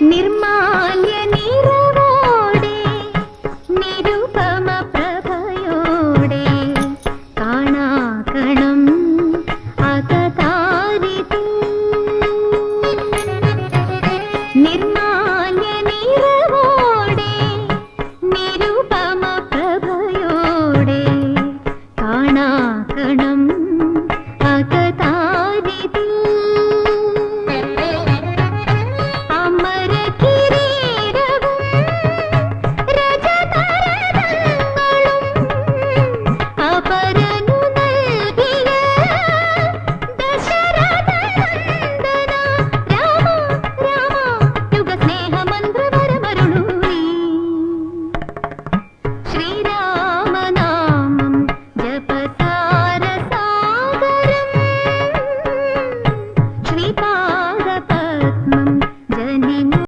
നിർമാല്യ നിറവോടെ നിരുപമ പ്രഭയോടെ കാണാകണം അകതാരിതി. നിർമാല്യ നിറവോടെ നിരുപമ പ്രഭയോടെ കാണാകണം